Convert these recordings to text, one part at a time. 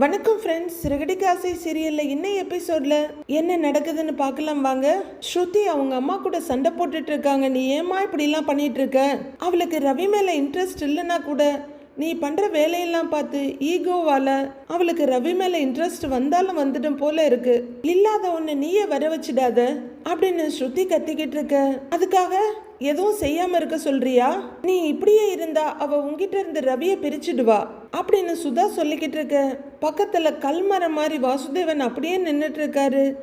வணக்கம் ஃப்ரெண்ட்ஸ் சிறுகடிக்கு ஆசை சீரியலில் இன்னும் எபிசோடில் என்ன நடக்குதுன்னு பார்க்கலாம் வாங்க. ஸ்ருதி அவங்க அம்மா கூட சண்டை போட்டுட்டு இருக்காங்க. நீ ஏமா இப்படிலாம் பண்ணிட்டு இருக்க? அவளுக்கு ரவி மேலே இன்ட்ரெஸ்ட் இல்லைன்னா கூட நீ பண்ணுற வேலையெல்லாம் பார்த்து ஈகோவால் அவளுக்கு ரவி மேலே இன்ட்ரெஸ்ட் வந்தாலும் வந்துடும் போல இருக்கு. இல்லாத ஒன்று நீயே வர வச்சிடாத அப்படின்னு ஸ்ருதி கத்திக்கிட்டு இருக்க. அதுக்காக எதுவும் செய்யாமல் இருக்க சொல்றியா? நீ இப்படியே இருந்தா அவ உங்ககிட்ட இருந்து ரவியை பிரிச்சிடுவா. அப்படின்னு சுதா சொல்லிக்கிட்டு இருக்க. பக்கத்தில் கல்மரம் மாதிரி வாசுதேவன் அப்படியே நின்றுட்டு இருக்காரு.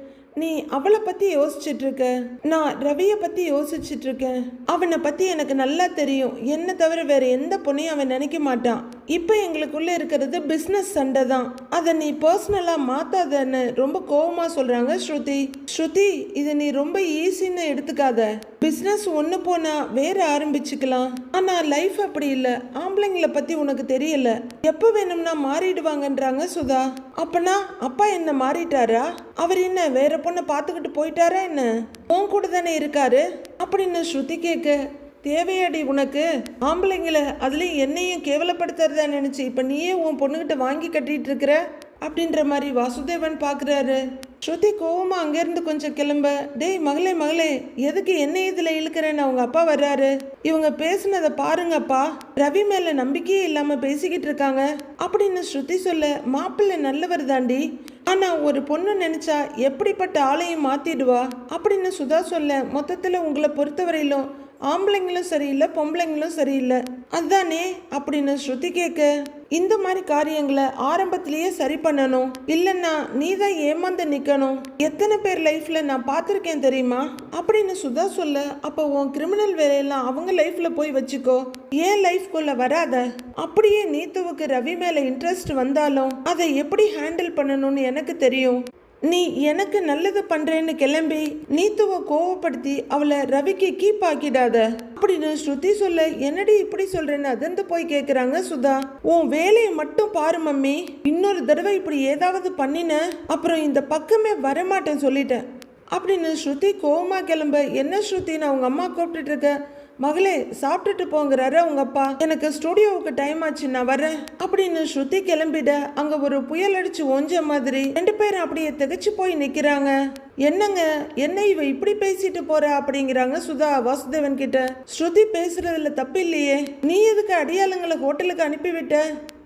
நீ அவளை பற்றி யோசிச்சுட்டு இருக்க நான் ரவியை பற்றி யோசிச்சுட்டு இருக்கேன் அவனை பற்றி எனக்கு நல்லா தெரியும். என்ன தவிர வேற எந்த பொண்ணையும் அவன் நினைக்க மாட்டான். இப்போ எங்களுக்குள்ளே இருக்கிறது பிஸ்னஸ் சண்டை தான். அதை நீ பர்சனலாக மாற்றாதன்னு ரொம்ப கோபமாக சொல்கிறாங்க ஸ்ருதி. ஸ்ருதி இது நீ ரொம்ப ஈஸின்னு எடுத்துக்காத. பிஸ்னஸ் ஒன்று போனால் வேற ஆரம்பிச்சுக்கலாம். ஆனால் லைஃப் அப்படி இல்லை. ஆம்பளைங்களை பற்றி உனக்கு தெரியல. எப்போ வேணும்னா மாறிடுவாங்கன்றாங்க சுதா. அப்பனா அப்பா என்ன மாறிட்டாரா? அவர் என்ன வேற பொண்ணை பார்த்துக்கிட்டு போயிட்டாரா என்ன? உன் கூட தானே இருக்காரு? அப்படின்னு ஸ்ருதி கேட்க தேவையாடி உனக்கு? ஆம்பளைங்களை அதுலேயும் என்னையும் கேவலப்படுத்துறதா நினச்சி இப்போ நீயே உன் பொண்ணுக்கிட்ட வாங்கி கட்டிகிட்டு இருக்கிற அப்படின்ற மாதிரி வாசுதேவன் பார்க்குறாரு. ஸ்ருதி கோவமாக அங்கேருந்து கொஞ்சம் கிளம்ப டேய் மகளே மகளே எதுக்கு என்ன இதில் இழுக்கிறேன்னு அவங்க அப்பா வர்றாரு? இவங்க பேசுனதை பாருங்கப்பா. ரவி மேலே நம்பிக்கையே இல்லாமல் பேசிக்கிட்டு இருக்காங்க. அப்படின்னு ஸ்ருதி சொல்ல மாப்பிள்ளை நல்லவர் தாண்டி ஆனால் ஒரு பொண்ணு நினச்சா எப்படிப்பட்ட ஆளையும் மாற்றிடுவா அப்படின்னு சுதா சொல்ல மொத்தத்தில் உங்களை பொறுத்தவரையிலும் ஆம்பளைங்களும் சரியில்லை பொம்பளைங்களும் சரியில்லை. அதுதானே அப்படின்னு ஸ்ருதி கேட்க இந்த மாதிரி காரியங்களை ஆரம்பத்திலேயே சரி பண்ணணும். இல்லைன்னா நீ தான் ஏமாந்து நிற்கணும் எத்தனை பேர் லைஃப்பில் நான் பார்த்துருக்கேன் தெரியுமா? அப்படின்னு சுதா சொல்ல அப்போ உன் கிரிமினல் வேலையெல்லாம் அவங்க லைஃப்பில் போய் வச்சுக்கோ. ஏன் லைஃப்குள்ள வராத? அப்படியே நீத்துவுக்கு ரவி மேலே இன்ட்ரெஸ்ட் வந்தாலும் அதை எப்படி ஹேண்டில் பண்ணணும்னு எனக்கு தெரியும். நீ எனக்கு நல்லது பண்றேன்னு கிளம்பி நீத்துவ கோவப்படுத்தி அவளை ரவிக்கு கீப் ஆக்கிடாத. அப்படின்னு ஸ்ருதி சொல்ல என்னடி இப்படி சொல்றேன்னு அதிர்ந்து போய் கேக்குறாங்க சுதா. உன் வேலையை மட்டும் பாரு மம்மி. இன்னொரு தடவை இப்படி ஏதாவது பண்ணின அப்புறம் இந்த பக்கமே வரமாட்டேன் சொல்லிட்டேன். அப்படின்னு ஸ்ருதி கோவமா கிளம்ப என்ன ஸ்ருதின்னு அவங்க அம்மா கூப்பிட்டுட்டு இருக்க? மகளே சாப்பிட்டுட்டு போங்கிறாரு அவங்க அப்பா. எனக்கு ஸ்டுடியோவுக்கு டைம் ஆச்சு நான் வரேன் அப்படின்னு ஸ்ருதி கிளம்பிட அங்க ஒரு புயல் அடிச்சு ஒஞ்ச மாதிரி ரெண்டு பேரும் அப்படியே திகச்சு போய் நிக்கிறாங்க. என்னங்க என்ன இவ இப்படி பேசிட்டு போற அப்படிங்கிறாங்க சுதா வாசுதேவன் கிட்ட. ஸ்ருதி பேசுறதுல தப்பு இல்லையே நீ எதுக்கு அடியாளுங்களை ஹோட்டலுக்கு அனுப்பிவிட்ட?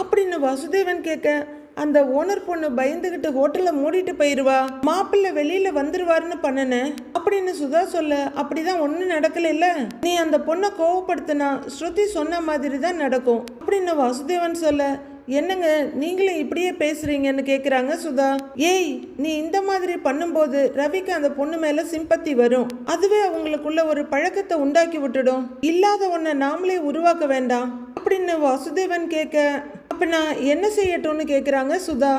அப்படின்னு வாசுதேவன் கேட்க அந்த ஓனர் பொண்ணு பயந்துகிட்டு ஹோட்டலை மூடிட்டு போயிருவா. மாப்பிள்ளை வெளியில வந்துருவாருன்னு பண்ணுனேன் அப்படின்னு சுதா சொல்ல அப்படிதான் ஒன்றும் நடக்கலைல்ல. நீ அந்த பொண்ணை கோவப்படுத்தினா ஸ்ருதி சொன்ன மாதிரி தான் நடக்கும். அப்படின்னு வாசுதேவன் சொல்ல என்னங்க நீங்களும் இப்படியே பேசுறீங்கன்னு கேக்குறாங்க சுதா. ஏய் நீ இந்த மாதிரி பண்ணும்போது ரவிக்கு அந்த பொண்ணு மேல சிம்பத்தி வரும். அதுவே அவங்களுக்குள்ள ஒரு பழக்கத்தை உண்டாக்கி விட்டுடும். இல்லாத ஒன்றை நாமளே உருவாக்க வேண்டாம். அப்படின்னு வாசுதேவன் கேட்க அப்போ நான் என்ன செய்யட்டும்னு கேட்குறாங்க சுதா?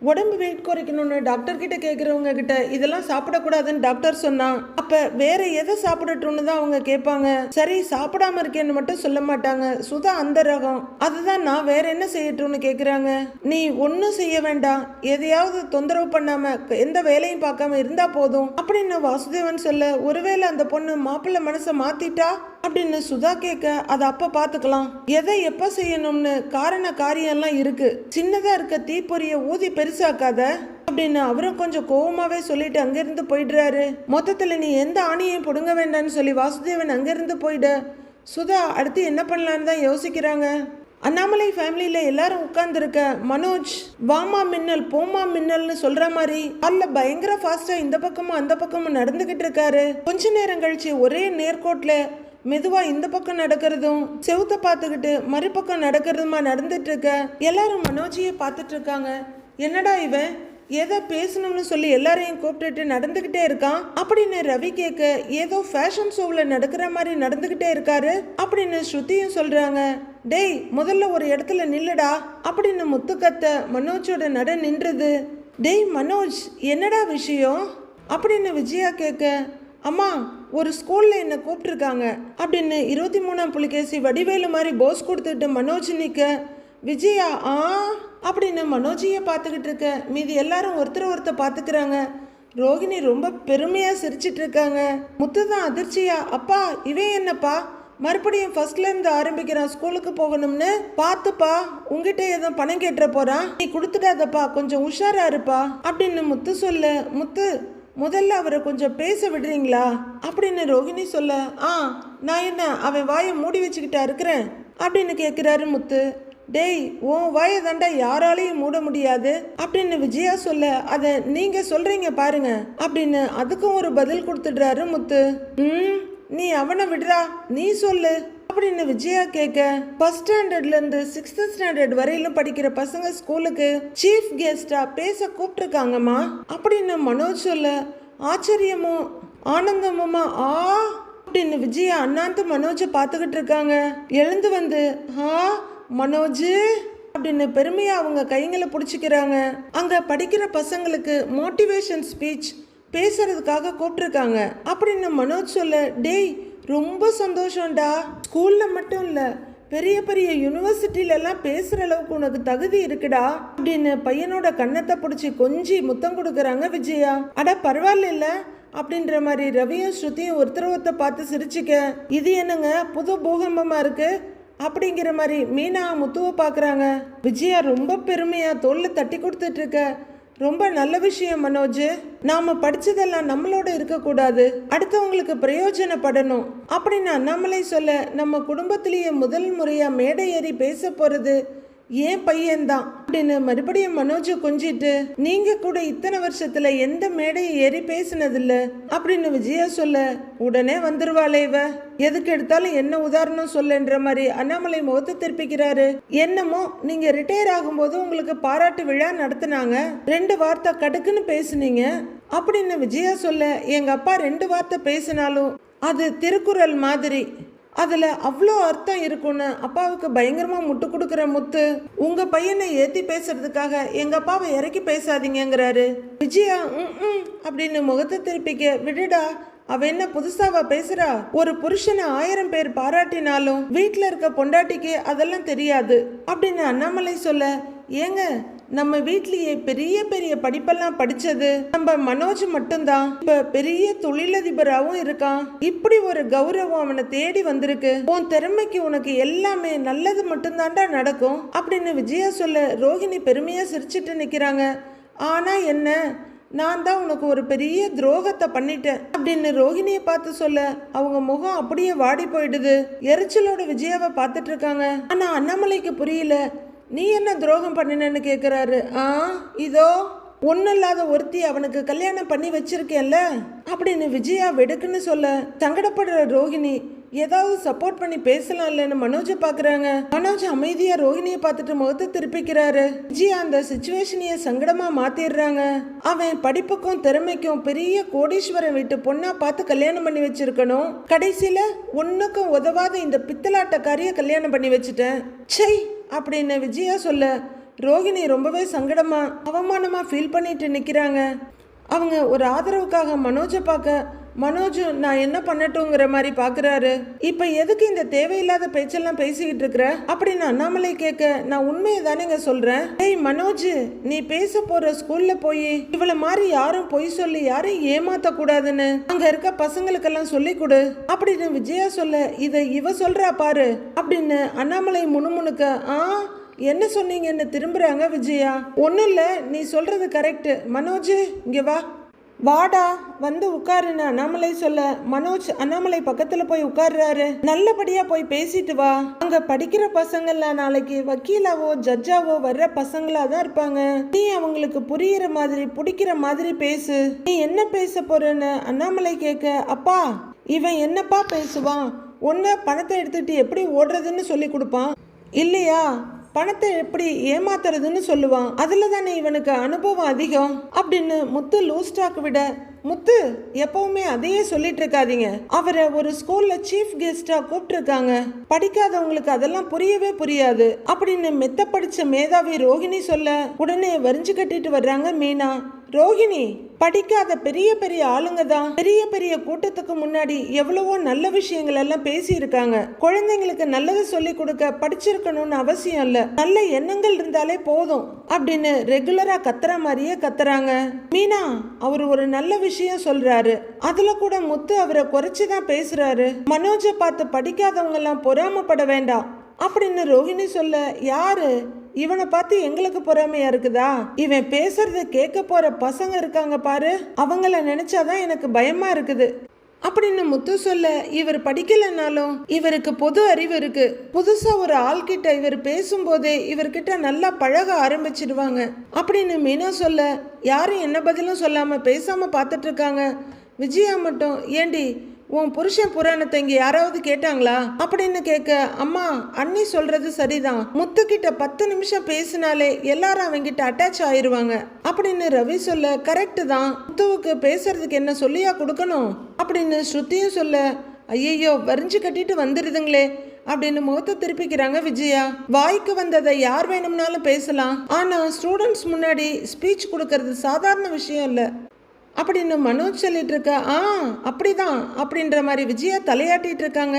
உடம்பு வெயிட் குறைக்கணும்னு டாக்டர் கிட்ட கேட்குறவங்க கிட்ட இதெல்லாம் சாப்பிடக்கூடாதுன்னு டாக்டர் சொன்னான். அப்போ வேற எதை சாப்பிடட்டும்னு தான் அவங்க கேட்பாங்க. சரி சாப்பிடாம இருக்கேன்னு மட்டும் சொல்ல மாட்டாங்க. சுதா அந்த ரகம். அதுதான் நான் வேற என்ன செய்யட்டும்னு கேட்குறாங்க நீ ஒன்றும் செய்ய வேண்டாம். எதையாவது தொந்தரவு பண்ணாம எந்த வேலையும் பார்க்காம இருந்தா போதும். அப்படின்னு வாசுதேவன் சொல்ல ஒருவேளை அந்த பொண்ணு மாப்பிள்ளை மனசை மாத்திட்டா? அப்படின்னு சுதா கேட்க அதை அப்ப பாத்துக்கலாம். எதை எப்ப செய்யணும்னு காரண காரியம்லாம் இருக்கு. சின்னதா இருக்க தீப்பொறிய ஊதி பெருசாக்காத அப்படின்னு அவரும் கொஞ்சம் கோவமாவே சொல்லிட்டு அங்கிருந்து போயிடுறாரு. மொத்தத்துல நீ எந்த ஆணியையும் பிடுங்க வேண்டாம்னு சொல்லி வாசுதேவன் அங்கிருந்து போயிட சுதா அடுத்து என்ன பண்ணலான்னு தான் யோசிக்கிறாங்க. அண்ணாமலை ஃபேமிலியில எல்லாரும் உட்கார்ந்துருக்க மனோஜ் வாமா மின்னல் போமா மின்னல்னு சொல்ற மாதிரி அல்ல பயங்கர ஃபாஸ்டா இந்த பக்கமும் அந்த பக்கமும் நடந்துகிட்டு இருக்காரு. கொஞ்ச நேரம் கழிச்சு ஒரே நேர்கோட்டில் மெதுவா இந்த பக்கம் நடக்கிறதும் செவுத்த பார்த்துக்கிட்டு மறுபக்கம் நடக்கிறதுமா நடந்துட்டு இருக்க எல்லாரும் மனோஜியை பார்த்துட்டு இருக்காங்க என்னடா இவன்? ஏதோ பேசணும்னு சொல்லி எல்லாரையும் கூப்பிட்டுட்டு நடந்துகிட்டே இருக்கான். அப்படின்னு ரவி கேட்க ஏதோ ஃபேஷன் ஷோவில் நடக்கிற மாதிரி நடந்துகிட்டே இருக்காரு அப்படின்னு ஸ்ருதியும் சொல்றாங்க. டேய் முதல்ல ஒரு இடத்துல நில்லுடா அப்படின்னு முத்துக்கத்த மனோஜோட நட நின்றுது. டேய் மனோஜ் என்னடா விஷயம்? அப்படின்னு விஜயா கேட்க அம்மா ஒரு ஸ்கூலில் என்னை கூப்பிட்டுருக்காங்க. அப்படின்னு இருபத்தி மூணாம் புலிகேசி வடிவேலு மாதிரி போஸ் கொடுத்துட்டு மனோஜ் நிற்க விஜயா ஆ? அப்படின்னு மனோஜியை பார்த்துக்கிட்டு இருக்க. மீதி எல்லாரும் ஒருத்தர் ஒருத்தர் பார்த்துக்கிறாங்க. ரோகிணி ரொம்ப பெருமையாக சிரிச்சிட்டு இருக்காங்க. முத்து தான் அதிர்ச்சியா? அப்பா இவன் என்னப்பா? மறுபடியும் ஃபர்ஸ்ட்லேருந்து ஆரம்பிக்கிறான் ஸ்கூலுக்கு போகணும்னு? பார்த்துப்பா உங்ககிட்ட எதுவும் பணம் கேட்டுற போகிறான் நீ கொடுத்துடாதப்பா கொஞ்சம் உஷாரா இருப்பா. அப்படின்னு முத்து சொல்லு முத்து முதல்ல அவரை கொஞ்சம் பேச விடுறீங்களா? அப்படின்னு ரோஹிணி சொல்ல ஆ நான் என்ன அவன் வாயை மூடி வச்சுக்கிட்டா இருக்கிறேன்? அப்படின்னு கேட்குறாரு முத்து. டேய் உன் வாயை தாண்டா யாராலையும் மூட முடியாது. அப்படின்னு விஜயா சொல்ல அதை நீங்க சொல்றீங்க பாருங்க. அப்படின்னு அதுக்கும் ஒரு பதில் கொடுத்துடுறாரு முத்து. ம் நீ அவனை விடுறா நீ சொல்லு. அப்படின்னு விஜயா கேட்க ஃபர்ஸ்ட் ஸ்டாண்டர்ட்ல இருந்து சிக்ஸ்த் ஸ்டாண்டர்ட் வரையிலும் படிக்கிற பசங்க ஸ்கூலுக்கு சீஃப் கெஸ்டா பேச கூப்பிட்டுருக்காங்கம்மா. அப்படின்னு மனோஜ் சொல்ல ஆச்சரியமும் ஆனந்தமுமா ஆ? அப்படின்னு விஜயா அண்ணாந்து மனோஜை பார்த்துக்கிட்டு இருக்காங்க. எழுந்து வந்து ஆ மனோஜ்? அப்படின்னு பெருமையா அவங்க கைங்களை பிடிச்சிக்கிறாங்க. அங்க படிக்கிற பசங்களுக்கு மோட்டிவேஷன் ஸ்பீச் பேசுறதுக்காக கூப்பிட்டுருக்காங்க. அப்படின்னு மனோஜ் சொல்ல டேய் ரொம்ப சந்தோஷம்டா. ஸ்கூலில் மட்டும் இல்லை பெரிய பெரிய யூனிவர்சிட்டியிலலாம் பேசுகிற அளவுக்கு உனக்கு தகுதி இருக்குடா. அப்படின்னு பையனோட கன்னத்தை பிடிச்சி கொஞ்சி முத்தம் கொடுக்குறாங்க விஜயா. அட பரவாயில்ல அப்படின்ற மாதிரி ரவியும் ஸ்ருதியும் ஒருத்தர் ஒருத்தர் பார்த்து சிரிச்சுக்க இது என்னங்க புது பூகம்பமா இருக்கு? அப்படிங்கிற மாதிரி மீனா முத்துவை பார்க்குறாங்க. விஜயா ரொம்ப பெருமையா தோல்ல தட்டி கொடுத்துட்டு இருக்க. ரொம்ப நல்ல விஷயம் மனோஜ். நாம படிச்சதெல்லாம் நம்மளோட இருக்கக்கூடாது. அடுத்தவங்களுக்கு பிரயோஜனப்படணும். அப்படின்னு அண்ணாமலை சொல்ல நம்ம குடும்பத்திலேயே முதல் முறையா மேடை ஏறி பேச போறது ஏன் பையன்தான். அப்படின்னு மறுபடியும் மனோஜ கொஞ்சிட்டு நீங்க கூட இத்தனை வருஷத்துல எந்த மேடையும் ஏறி பேசினதில்ல? அப்படின்னு விஜயா சொல்ல உடனே வந்துருவாளே இவ. எதுக்கு எடுத்தாலும் என்ன உதாரணம் சொல்லுன்ற மாதிரி அண்ணாமலை முகத்தை திருப்பிக்கிறாரு. என்னமோ நீங்க ரிட்டையர் ஆகும்போது உங்களுக்கு பாராட்டு விழா நடத்தினாங்க. ரெண்டு வார்த்தை கடுக்குன்னு பேசுனீங்க. அப்படின்னு விஜயா சொல்ல எங்க அப்பா ரெண்டு வார்த்தை பேசினாலும் அது திருக்குறள் மாதிரி. அதில் அவ்வளோ அர்த்தம் இருக்கும்னு அப்பாவுக்கு பயங்கரமாக முட்டு கொடுக்குற முத்து உங்கள் பையனை ஏற்றி பேசுறதுக்காக எங்கள் அப்பாவை இறக்கி பேசாதீங்கங்கிறாரு. விஜயா ம் ம் அப்படின்னு முகத்தை திருப்பிக்க விடுடா அவ என்ன புதுசாவா பேசுறா? ஒரு புருஷனை ஆயிரம் பேர் பாராட்டினாலும் வீட்டில் இருக்க பொண்டாட்டிக்கு அதெல்லாம் தெரியாது அப்படின்னு அண்ணாமலை சொல்ல ஏங்க நம்ம வீட்லயே பெரிய பெரிய படிப்பெல்லாம் படிச்சது. நம்ம மனோஜ் மட்டும்தான். இப்ப பெரிய தொழிலதிபராகவும் இருக்கான். இப்படி ஒரு கௌரவம் அவனை தேடி வந்திருக்கு. உன் திறமைக்கு உனக்கு எல்லாமே நல்லது மட்டும்தான்டா நடக்கும். அப்படின்னு விஜயா சொல்ல ரோஹிணி பெருமையா சிரிச்சிட்டு நிக்கிறாங்க. ஆனா என்ன? நான் தான் உனக்கு ஒரு பெரிய துரோகத்தை பண்ணிட்டேன். அப்படின்னு ரோஹிணியை பார்த்து சொல்ல அவங்க முகம் அப்படியே வாடி போயிடுது. எரிச்சலோட விஜயாவை பார்த்துட்டு இருக்காங்க. ஆனா அண்ணாமலைக்கு புரியல. நீ என்ன துரோகம் பண்ணினன்னு கேட்குறாரு ஆ இதோ ஒன்றும் இல்லாத ஒருத்தி அவனுக்கு கல்யாணம் பண்ணி வச்சிருக்கேன்ல. அப்படின்னு விஜயா வெடுக்குன்னு சொல்ல சங்கடப்படுற ரோஹிணி ஏதாவது சப்போர்ட் பண்ணி பேசலாம் இல்லைன்னு மனோஜை பார்க்குறாங்க மனோஜ் அமைதியாக ரோஹிணியை பார்த்துட்டு முகத்தை திருப்பிக்கிறாரு. விஜயா அந்த சுச்சுவேஷனையை சங்கடமாக மாற்றிடுறாங்க அவன் படிப்புக்கும் திறமைக்கும் பெரிய கோடீஸ்வரன் வீட்டு பொண்ணாக பார்த்து கல்யாணம் பண்ணி வச்சிருக்கணும். கடைசியில் ஒன்றுக்கும் உதவாத இந்த பித்தலாட்டக்காரியை கல்யாணம் பண்ணி வச்சுட்டேன். சை அப்படின்னு விஜயா சொல்ல? ரோகிணி ரொம்பவே சங்கடமாக அவமானமாக ஃபீல் பண்ணிட்டு நிற்கிறாங்க அவங்க ஒரு ஆதரவுக்காக மனோஜை பார்க்க மனோஜ் நான் என்ன பண்ணட்டுங்கிற மாதிரி பாக்குறாரு. இப்ப எதுக்கு இந்த தேவையில்லாத பேச்செல்லாம் பேசிக்கிட்டு இருக்கிற? அப்படின்னு அண்ணாமலை கேட்க நான் உண்மையை தானேங்க சொல்றேன். ஏய் மனோஜ் நீ பேச போற ஸ்கூல்ல போய் இவள மாதிரி யாரும் பொய் சொல்லி யாரையும் ஏமாத்த கூடாதுன்னு அங்க இருக்க பசங்களுக்கெல்லாம் சொல்லி கொடு. அப்படின்னு விஜயா சொல்ல இத இவ சொல்றா பாரு அப்படின்னு அண்ணாமலை முணுமுணுக்க ஆ என்ன சொன்னீங்கன்னு திரும்புறாங்க விஜயா? ஒன்றும் இல்லை நீ சொல்றது கரெக்ட் மனோஜ் இங்க வா. வாடா வந்து உட்காருன்னு அண்ணாமலை சொல்ல மனோஜ் அண்ணாமலை பக்கத்துல போய் உட்கார்றாரு. நல்லபடியா போய் பேசிட்டு வா. அங்க படிக்கிற பசங்கள்ல நாளைக்கு வக்கீலாவோ ஜட்ஜாவோ வர்ற பசங்களா தான் இருப்பாங்க. நீ அவங்களுக்கு புரியுற மாதிரி பிடிக்கிற மாதிரி பேசு. நீ என்ன பேச போறன்னு அண்ணாமலை கேட்க அப்பா இவன் என்னப்பா பேசுவான்? ஒன்று பணத்தை எடுத்துட்டு எப்படி ஓடுறதுன்னு சொல்லி கொடுப்பான்? இல்லையா? பணத்தை எப்படி ஏமாத்துறதுன்னு சொல்லுவான். அதில் தானே இவனுக்கு அனுபவம் அதிகம். அப்படின்னு முத்து லூஸ்டாக் விட முத்து எப்பவுமே அதையே சொல்லிட்டு இருக்காதீங்க. அவரை ஒரு ஸ்கூல்ல சீஃப் கெஸ்டா கூப்பிட்டுருக்காங்க. படிக்காதவங்களுக்கு அதெல்லாம் புரியவே புரியாது. அப்படின்னு மெத்த படிச்ச மேதாவி ரோஹிணி சொல்ல உடனே வரிஞ்சு கட்டிட்டு வர்றாங்க மீனா. ரோகிணி படிக்காத பெரிய பெரிய ஆளுங்க தான். பெரிய பெரிய கூட்டத்துக்கு முன்னாடி எவ்வளவோ நல்ல விஷயங்கள் எல்லாம் பேசி இருக்காங்க குழந்தைங்களுக்கு நல்லது சொல்லி கொடுக்க படிச்சிருக்கணும்னு அவசியம் இல்ல. நல்ல எண்ணங்கள் இருந்தாலே போதும் அப்படின்னு ரெகுலரா கத்துற மாதிரியே கத்துறாங்க. மீனா அவர் ஒரு நல்ல விஷயம் சொல்றாரு. அதுல கூட முத்து அவரை குறைச்சு தான் பேசுறாரு. மனோஜை பார்த்து படிக்காதவங்க எல்லாம் பொறாமப்பட வேண்டாம் அப்படின்னு ரோஹிணி சொல்ல யாரு? இவனை பார்த்து எங்களுக்கு பொறாமையா இருக்குதா? இவன் பேசுறத கேட்க போற பசங்க இருக்காங்க பாரு. அவங்கள நினைச்சாதான் எனக்கு பயமா இருக்குது. அப்படின்னு முத்து சொல்ல இவர் படிக்கலைன்னாலும் இவருக்கு பொது அறிவு இருக்கு. புதுசா ஒரு ஆள்கிட்ட இவர் பேசும்போதே இவர்கிட்ட நல்லா பழக ஆரம்பிச்சிடுவாங்க. அப்படின்னு மீனா சொல்ல யாரும் என்ன பதிலும் சொல்லாம பேசாம பார்த்துட்டு இருக்காங்க. விஜயா மட்டும் ஏண்டி உன் புருஷன் புராணத்தை இங்கே யாராவது கேட்டாங்களா? அப்படின்னு கேட்க அம்மா அண்ணி சொல்றது சரிதான். முத்துக்கிட்ட பத்து நிமிஷம் பேசினாலே எல்லாரும் அவங்கிட்ட அட்டாச் ஆயிருவாங்க. அப்படின்னு ரவி சொல்ல கரெக்ட் தான். முத்துவுக்கு பேசுறதுக்கு என்ன சொல்லியா கொடுக்கணும்? அப்படின்னு ஸ்ருதியும் சொல்ல ஐயையோ வரிஞ்சு கட்டிட்டு வந்துடுதுங்களே அப்படின்னு முகத்தை திருப்பிக்கிறாங்க விஜயா. வாய்க்கு வந்ததை யார் வேணும்னாலும் பேசலாம். ஆனா ஸ்டூடெண்ட்ஸ் முன்னாடி ஸ்பீச் கொடுக்கறது சாதாரண விஷயம் இல்லை. அப்படின்னு மனோஜ் சொல்லிட்டு இருக்க ஆ அப்படிதான் அப்படின்ற மாதிரி விஜயா தலையாட்டிட்டு இருக்காங்க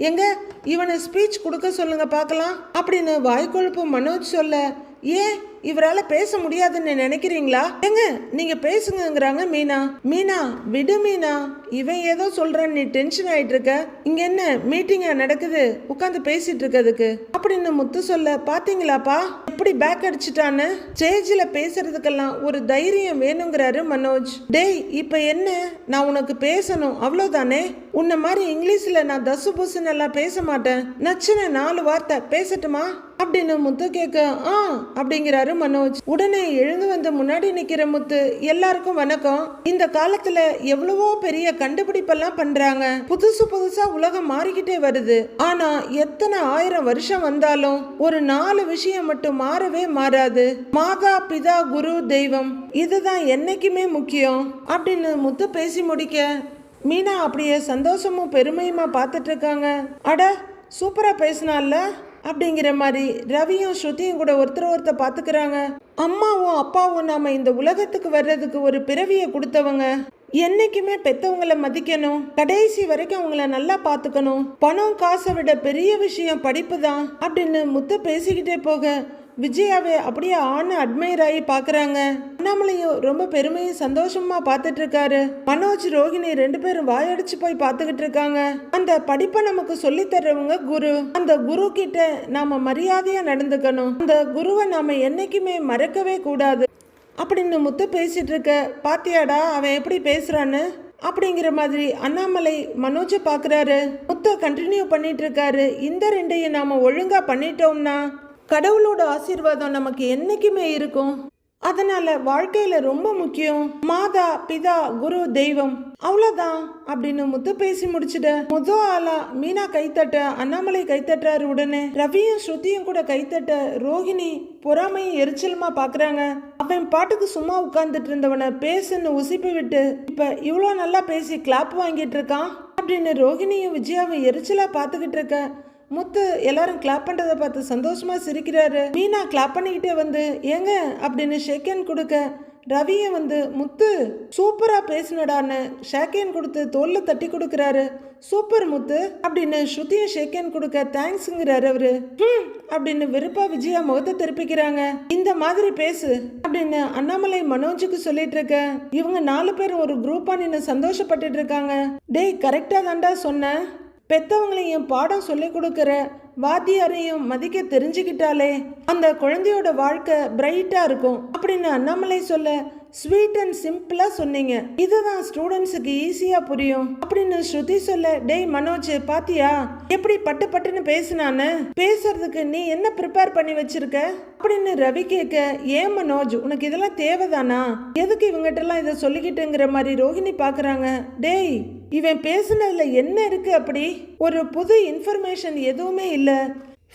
எங்க இவனை ஸ்பீச் கொடுக்க சொல்லுங்க பார்க்கலாம் அப்படின்னு வாய்க்கொழுப்பு மனோஜ் சொல்ல ஏன் இவரால பேச முடியாதுன்னு நினைக்கிறீங்களா? எங்க நீங்க பேசுங்கங்கிறாங்க மீனா. மீனா விடு மீனா. இவன் ஏதோ சொல்றான் நீ டென்ஷன் ஆயிட்டு இருக்க இங்க என்ன மீட்டிங்கா நடக்குது? உட்காந்து பேசிட்டு இருக்கிறதுக்கு அப்படின்னு முத்து சொல்ல பாத்தீங்களாப்பா? எப்படி பேக் அடிச்சிட்டான்னு? ஸ்டேஜில் பேசுறதுக்கெல்லாம் ஒரு தைரியம் வேணுங்கிறாரு மனோஜ். டேய் இப்போ என்ன? நான் உனக்கு பேசணும். அவ்வளோதானே உன்ன மாதிரி இங்கிலீஷில் நான் தசு புசுன்னு எல்லாம் பேச மாட்டேன். நச்சுன நாலு வார்த்தை பேசட்டுமா? அப்படின்னு முத்து கேட்க ஆ அப்படிங்கிறாரு மனோஜ். உடனே எழுந்து வந்து முன்னாடி நிக்கிற முத்து எல்லாருக்கும் வணக்கம். இந்த காலத்துல எவ்வளவோ பெரிய கண்டுபிடிப்பெல்லாம் பண்றாங்க. புதுசு புதுசா உலகம் மாறிக்கிட்டே வருது. ஆனா எத்தனை ஆயிரம் வருஷம் வந்தாலும் ஒரு நாலு விஷயம் மட்டும் மாறவே மாறாது. மாதா பிதா குரு தெய்வம் இதுதான் என்னைக்குமே முக்கியம் அப்படின்னு முத்து பேசி முடிக்க மீனா அப்படியே சந்தோஷமும் பெருமையுமா பார்த்துட்டு இருக்காங்க? அட சூப்பரா பேசினால அப்படிங்கிற மாதிரி ரவியும் ஸ்ருதியும் கூட ஒருத்தர் ஒருத்தர் பார்த்துக்கிறாங்க. அம்மாவும் அப்பாவும் நாம இந்த உலகத்துக்கு வர்றதுக்கு ஒரு பிறவியை கொடுத்தவங்க. என்னைக்குமே பெத்தவங்கள மதிக்கணும். கடைசி வரைக்கும் அவங்கள நல்லா பார்த்துக்கணும். பணம் காசை விட பெரிய விஷயம் படிப்பு தான் அப்படின்னு முத்த பேசிக்கிட்டே போக விஜயாவை அப்படியே ஆண் அட்மையர் ஆகி பார்க்குறாங்க. அண்ணாமலையும் ரொம்ப பெருமையும் சந்தோஷமாக பார்த்துட்டு இருக்காரு மனோஜ் ரோஹிணி ரெண்டு பேரும் வாயடிச்சு போய் பார்த்துக்கிட்டு இருக்காங்க அந்த படிப்பை நமக்கு சொல்லி தர்றவங்க குரு. அந்த குரு கிட்ட நாம மரியாதையா நடந்துக்கணும். அந்த குருவை நாம என்னைக்குமே மறக்கவே கூடாது. அப்படின்னு முத்து பேசிட்டு இருக்க பாத்தியாடா அவன் எப்படி பேசுறான்னு? அப்படிங்கிற மாதிரி அண்ணாமலை மனோஜை பார்க்குறாரு. முத்த கண்டினியூ பண்ணிட்டு இருக்காரு இந்த ரெண்டையும் நாம ஒழுங்கா பண்ணிட்டோம்னா கடவுளோட ஆசீர்வாதம் நமக்கு என்னைக்குமே இருக்கும். அதனால வாழ்க்கையில ரொம்ப முக்கியம். மாதா பிதா குரு தெய்வம் அவ்வளோதான் அப்படின்னு முத்து பேசி முடிச்சுட முத ஆளா மீனா கைத்தட்ட அண்ணாமலை கைத்தட்டாரு உடனே. ரவியும் ஸ்ருதியும் கூட கைத்தட்ட ரோஹிணி பொறாமையும் எரிச்சலுமா பாக்குறாங்க. அவன் பாட்டுக்கு சும்மா உட்கார்ந்துட்டு இருந்தவனை பேசுன்னு உசிப்பு விட்டு இப்ப இவ்வளோ நல்லா பேசி கிளாப் வாங்கிட்டு இருக்கான்? அப்படின்னு ரோஹிணியும் விஜயாவும் எரிச்சலா பார்த்துக்கிட்டு இருக்க. முத்து எல்லாரும் கிளாப் பண்ணுறதை பார்த்து சந்தோஷமா சிரிக்கிறாரு. மீனா கிளாப் பண்ணிக்கிட்டே வந்து ஏங்க அப்படின்னு ஷேக்கன் கொடுக்க ரவியை வந்து முத்து சூப்பரா பேசினடான்னு ஷேக்கேன் கொடுத்து தோல்ல தட்டி கொடுக்குறாரு. சூப்பர் முத்து அப்படின்னு ஸ்ருதியை ஷேக்கேன் கொடுக்க தேங்க்ஸுங்கிறாரு அவரு. ம் அப்படின்னு வெறுப்பா விஜயா முகத்தை திருப்பிக்கிறாங்க. இந்த மாதிரி பேசு அப்படின்னு அண்ணாமலை மனோஜுக்கு சொல்லிட்டு இருக்க. இவங்க நாலு பேரும் ஒரு குரூப்பா நின்று சந்தோஷப்பட்டுட்டு இருக்காங்க. டேய் கரெக்டா தாண்டா சொன்னேன் பெத்தவங்களையும் பாடம் சொல்லி கொடுக்குற வாத்தியாரையும் மதிக்க தெரிஞ்சுக்கிட்டாலே அந்த குழந்தையோட வாழ்க்கை பிரைட்டா இருக்கும் அப்படின்னு அண்ணாமலை சொல்ல ஸ்வீட் அண்ட் சிம்பிளா சொன்னீங்க. இதுதான் ஸ்டூடெண்ட்ஸுக்கு ஈஸியா புரியும் அப்படின்னு ஸ்ருதி சொல்ல டேய் மனோஜ் பாத்தியா? எப்படி பட்டு பட்டுன்னு பேசினான்னு? பேசுறதுக்கு நீ என்ன ப்ரிப்பேர் பண்ணி வச்சிருக்க? அப்படின்னு ரவி கேட்க ஏன் மனோஜ் உனக்கு இதெல்லாம் தேவைதானா? எதுக்கு இவங்கிட்ட எல்லாம் இதை சொல்லிக்கிட்டுங்கிற மாதிரி ரோஹிணி பாக்குறாங்க. டேய் இவன் பேசுனதுல என்ன இருக்கு அப்படி? ஒரு புது இன்ஃபர்மேஷன் எதுவுமே இல்ல.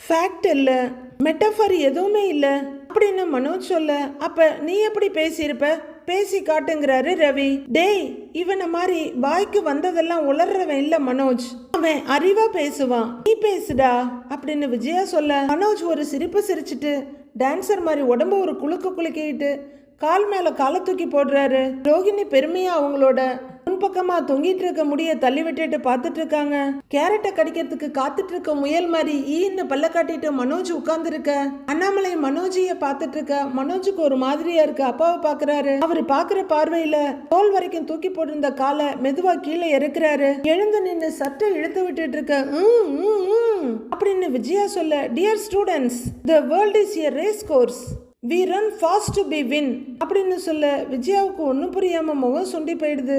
ஃபேக்ட் இல்ல. மெட்டஃபர் எதுவுமே இல்ல. அப்படின்னு மனோஜ் சொல்ல அப்ப நீ எப்படி பேசியிருப்ப? பேசி காட்டுங்கிறாரு ரவி. டேய் இவனை மாதிரி வாய்க்கு வந்ததெல்லாம் உளர்றவன் இல்ல மனோஜ். அவன் அறிவா பேசுவான். நீ பேசுடா. அப்படின்னு விஜயா சொல்ல மனோஜ் ஒரு சிரிப்பு சிரிச்சிட்டு டான்சர் மாதிரி உடம்ப ஒரு குலுக்க குலுக்கிட்டு கால் மேல காலை தூக்கி போடுறாரு. ரோகிணி பெருமையா அவங்களோட முன்பக்கமா தொங்கிட்டு இருக்க முடிய தள்ளி விட்டுட்டு பார்த்துட்டு இருக்காங்க கேரட்டை கடிக்கிறதுக்கு காத்துட்டு இருக்க முயல் மாதிரி ஈன்னு பல்ல காட்டிட்டு மனோஜ் உட்கார்ந்து இருக்க அண்ணாமலை மனோஜிய பார்த்துட்டு இருக்க மனோஜுக்கு ஒரு மாதிரியா இருக்கு. அப்பாவை பாக்குறாரு அவர் பாக்குற பார்வையில தோல் வரைக்கும் தூக்கி போட்டிருந்த காலை மெதுவா கீழே இறக்குறாரு. எழுந்து நின்னு சட்டை இழுத்து விட்டுட்டு இருக்க அப்படின்னு விஜயா சொல்ல dear students the world is a race course we run fast to be win அப்படின்னு சொல்ல விஜயாவுக்கு ஒன்றும் புரியாம முகம் சுண்டி போயிடுது.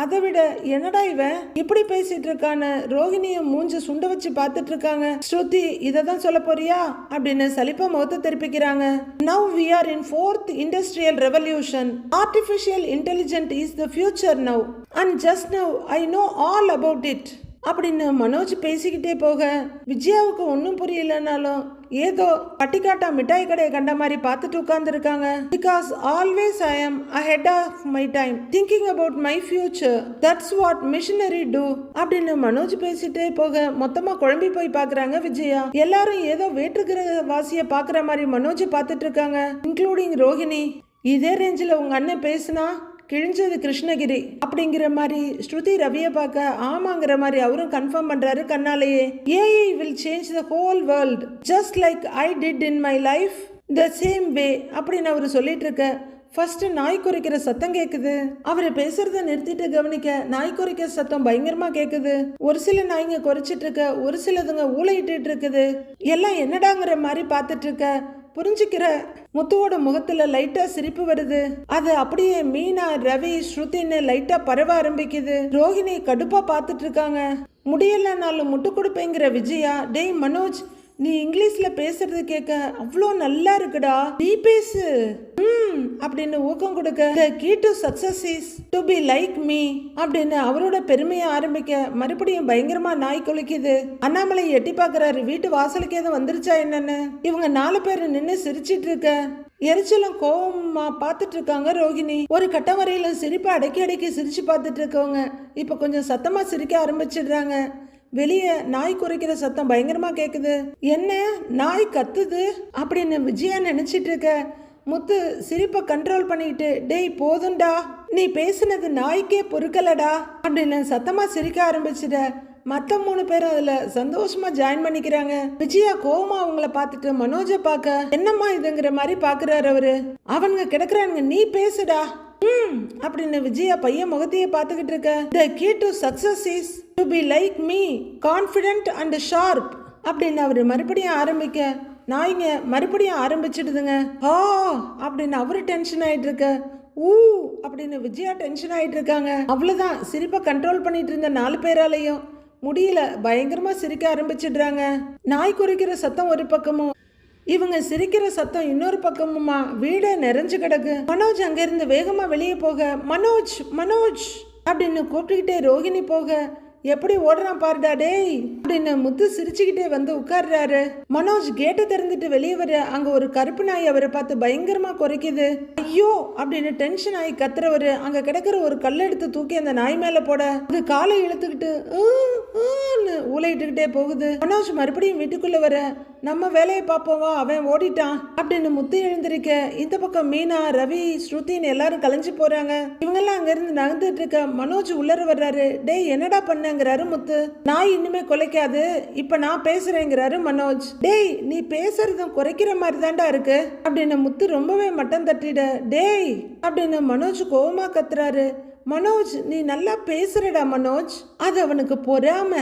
அதை விட என்னடா இவன்? இப்படி பேசிட்டு இருக்கான ரோஹிணிய மூஞ்ச சுண்ட வச்சு பார்த்துட்டு இருக்காங்க ஸ்ருதி இதை தான் சொல்ல போறியா? அப்படின்னு சலிப்பா முகத்தை திருப்பிக்கிறாங்க. Now we are in fourth industrial revolution artificial intelligent is the future now and just now I know all about it அப்படின்னு மனோஜ் பேசிக்கிட்டே போக விஜயாவுக்கு ஒன்றும் புரியலனாலும் ஏதோ பட்டிக்காட்டா மிட்டாய் கடையை கண்ட மாதிரி பார்த்துட்டு உட்கார்ந்துருக்காங்க. Because always I am ahead of my time thinking about my future that's what machinery do அப்படின்னு மனோஜ் பேசிட்டே போக மொத்தமா குழம்பி போய் பாக்குறாங்க விஜயா. எல்லாரும் ஏதோ வேற்றுக்கிற வாசிய பார்க்குற மாதிரி மனோஜ் பார்த்துட்டு இருக்காங்க இன்க்ளூடிங் ரோஹிணி. இதே ரேஞ்சில் உங்கள் அண்ணன் பேசுனா கிழிஞ்சது கிருஷ்ணகிரி அப்படிங்கிற மாதிரி ஸ்ருதி ரவியை பார்க்க ஆமாங்கிற மாதிரி அவரும் கன்ஃபார்ம் பண்றாரு கண்ணாலேயே. AI will change the whole world just like I did in my life the same way அப்படின்னு அவர் சொல்லிட்டு இருக்க. ஃபர்ஸ்ட் நாய் குறைக்கிற சத்தம் கேட்குது அவர் பேசுறத நிறுத்திட்டு கவனிக்க நாய் குறைக்கிற சத்தம் பயங்கரமா கேட்குது ஒரு சில நாய்ங்க குறைச்சிட்டு இருக்க ஒரு சிலதுங்க ஊழையிட்டு இருக்குது. எல்லாம் என்னடாங்கிற மாதிரி பார்த்துட்டு இருக்க. புரிஞ்சுக்கிற முத்துவோட முகத்துல லைட்டா சிரிப்பு வருது. அது அப்படியே மீனா ரவி ஸ்ருதின்னு லைட்டா பரவ ஆரம்பிக்குது. ரோஹிணி கடுப்பா பார்த்துட்டு இருக்காங்க. முடியலனாலும் முட்டு கொடுப்பேங்கிற விஜயா டேய் மனோஜ் நீ இங்கிலீஷில் பேசுறது கேட்க அவ்வளோ நல்லா இருக்குடா. நீ பேசு. ம் அப்படின்னு ஊக்கம் கொடுக்க key to to success is to be like அப்படின்னு அவரோட பெருமையை ஆரம்பிக்க மறுபடியும் பயங்கரமா நாய் குளிக்குது அண்ணாமலை எட்டி பார்க்குறாரு வீட்டு வாசலுக்கு எதுவும் வந்துருச்சா என்னன்னு? இவங்க நாலு பேர் நின்று சிரிச்சிட்டு இருக்க. எரிச்சலும் கோபமா பார்த்துட்டு இருக்காங்க ரோகிணி. ஒரு கட்ட வரையில சிரிப்பை அடக்கி அடக்கி சிரிச்சு பார்த்துட்டு இருக்கவங்க. இப்போ கொஞ்சம் சத்தமாக சிரிக்க ஆரம்பிச்சிடுறாங்க. வெளியே நாய் குறைக்கிற சத்தம் பயங்கரமா கேக்குது. என்ன? நாய் கத்துது? அப்படின்னு விஜயா நினைச்சிட்டு இருக்க. முத்து சிரிப்பை கண்ட்ரோல் பண்ணிக்கிட்டு டேய் போதும்டா. நீ பேசுனது நாய்க்கே பொறுக்கலடா. அப்படின்னு சத்தமா சிரிக்க ஆரம்பிச்சிட மற்ற மூணு பேரும் அதுல சந்தோஷமா ஜாயின் பண்ணிக்கிறாங்க. விஜயா கோவமா அவங்கள பார்த்துட்டு மனோஜை பார்க்க. என்னம்மா இதுங்கிற மாதிரி பாக்குறாரு அவரு. அவனுங்க கிடக்குறானுங்க நீ பேசுடா. ம் அப்படின்னு விஜயா பையன் முகத்தையே பார்த்துக்கிட்டு இருக்க. The key to success is to be like me confident and sharp அப்படின்னு அவர் மறுபடியும் ஆரம்பிக்க. நாய்ங்க மறுபடியும் ஆரம்பிச்சிடுதுங்க. ஆ அப்படின்னு அவரு டென்ஷன் ஆயிட்டு இருக்க. ஊ அப்படின்னு விஜயா டென்ஷன் ஆயிட்டு இருக்காங்க. அவ்வளோதான் சிரிப்பை கண்ட்ரோல் பண்ணிட்டு இருந்த நாலு பேராலையும். முடியல பயங்கரமா சிரிக்க ஆரம்பிச்சிடுறாங்க. நாய் குறைக்கிற சத்தம் ஒரு பக்கமும். இவங்க சிரிக்கிற சத்தம் இன்னொரு பக்கமுமா? வீடே நிறைஞ்சு கிடக்கு. மனோஜ் அங்கிருந்து வேகமா வெளியே போக மனோஜ் மனோஜ் அப்படின்னு கூப்பிட்டுக்கிட்டே ரோகிணி போக எப்படி ஓடுறான் பாருடா டேய் அப்படின்னு முத்து சிரிச்சுக்கிட்டே வந்து உட்கார்றாரு. மனோஜ் கேட்டை திறந்துட்டு வெளியே வர அங்க ஒரு கருப்பு நாய் அவரை பார்த்து பயங்கரமா குறைக்குது. ஐயோ அப்படின்னு டென்ஷன் ஆகி கத்துறவரு அங்க கிடக்கிற ஒரு கல் எடுத்து தூக்கி அந்த நாய் மேல போட அது காலை இழுத்துக்கிட்டு "ஊ, ஊன்னு போகுது. மனோஜ் மறுபடியும் வீட்டுக்குள்ள வர நம்ம வேலையை பார்ப்போவா அவன் ஓடிட்டான். அப்படின்னு முத்து எழுந்திருக்க இந்த பக்கம் மீனா ரவி ஸ்ருதின்னு எல்லாரும் கலைஞ்சு போறாங்க. இவங்கெல்லாம் அங்கிருந்து நடந்துட்டு இருக்க மனோஜ் உள்ளர வர்றாரு. டேய் என்னடா பண்ணங்கிறாரு முத்து. நான் இன்னுமே குலைக்காது. இப்ப நான் பேசுறேங்கிறாரு மனோஜ். டேய் நீ பேசுறதும் குறைக்கிற மாதிரி தாண்டா இருக்கு. அப்படின்னு முத்து ரொம்பவே மட்டம் தட்டிட டேய் அப்படின்னு மனோஜ் கோவமா கத்துறாரு. மனோஜ் நீ நல்லா பேசுறடா மனோஜ். அது அவனுக்கு பொறாம.